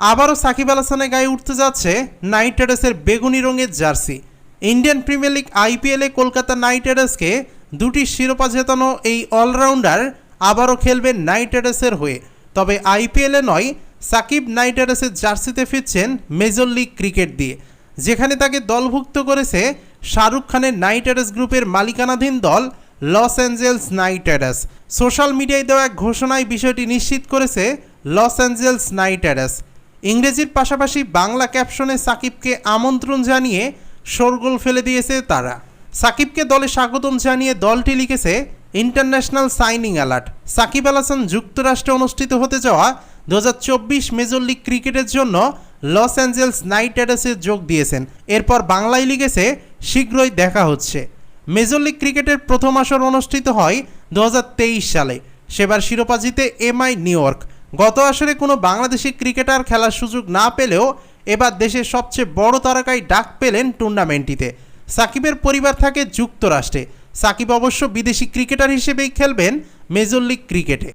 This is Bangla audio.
আবারও সাকিব আল হাসানের গায়ে উঠতে যাচ্ছে নাইট রাইডার্সের বেগুনি রঙের জার্সি। ইন্ডিয়ান প্রিমিয়ার লিগ আইপিএলে কলকাতা নাইট রাইডার্সকে দুটি শিরোপা জেতানো এই অলরাউন্ডার আবারও খেলবেন নাইট রাইডার্সের হয়ে। তবে আইপিএলে নয়, সাকিব নাইট রাইডার্সের জার্সিতে ফিরছেন মেজর লিগ ক্রিকেট দিয়ে। যেখানে তাকে দলভুক্ত করেছে শাহরুখ খানের নাইট রাইডার্স গ্রুপের মালিকানাধীন দল Los Angeles Knight Riders. Social মিডিয়ায় দেওয়া এক ঘোষণায় বিষয়টি নিশ্চিত করেছে লস অ্যাঞ্জেলস নাইট রাইডার্স। ইংরেজির পাশাপাশি বাংলা ক্যাপশনে সাকিবকে আমন্ত্রণ জানিয়ে শোরগোল ফেলে দিয়েছে তারা। সাকিবকে দলে স্বাগতম জানিয়ে দলটি লিখেছে, international signing alert. Sakib Al Hasan যুক্তরাষ্ট্রে অনুষ্ঠিত হতে যাওয়া দু হাজার মেজর লিগ ক্রিকেটের জন্য লস অ্যাঞ্জেলস নাইট রাইডার্সে যোগ দিয়েছেন। এরপর বাংলায় লিখেছে, শীঘ্রই দেখা হচ্ছে। মেজর লিগ ক্রিকেটের প্রথম আসর অনুষ্ঠিত হয় দু হাজার তেইশ সালে। সেবার শিরোপা জিতে এমআই নিউ ইয়র্ক। গত আসরে কোনো বাংলাদেশি ক্রিকেটার খেলার সুযোগ না পেলেও এবার দেশের সবচেয়ে বড় তারকায় ডাক পেলেন টুর্নামেন্টটিতে। সাকিবের পরিবার থাকে যুক্তরাষ্ট্রে। সাকিব অবশ্য বিদেশি ক্রিকেটার হিসেবেই খেলবেন মেজর লিগ ক্রিকেটে।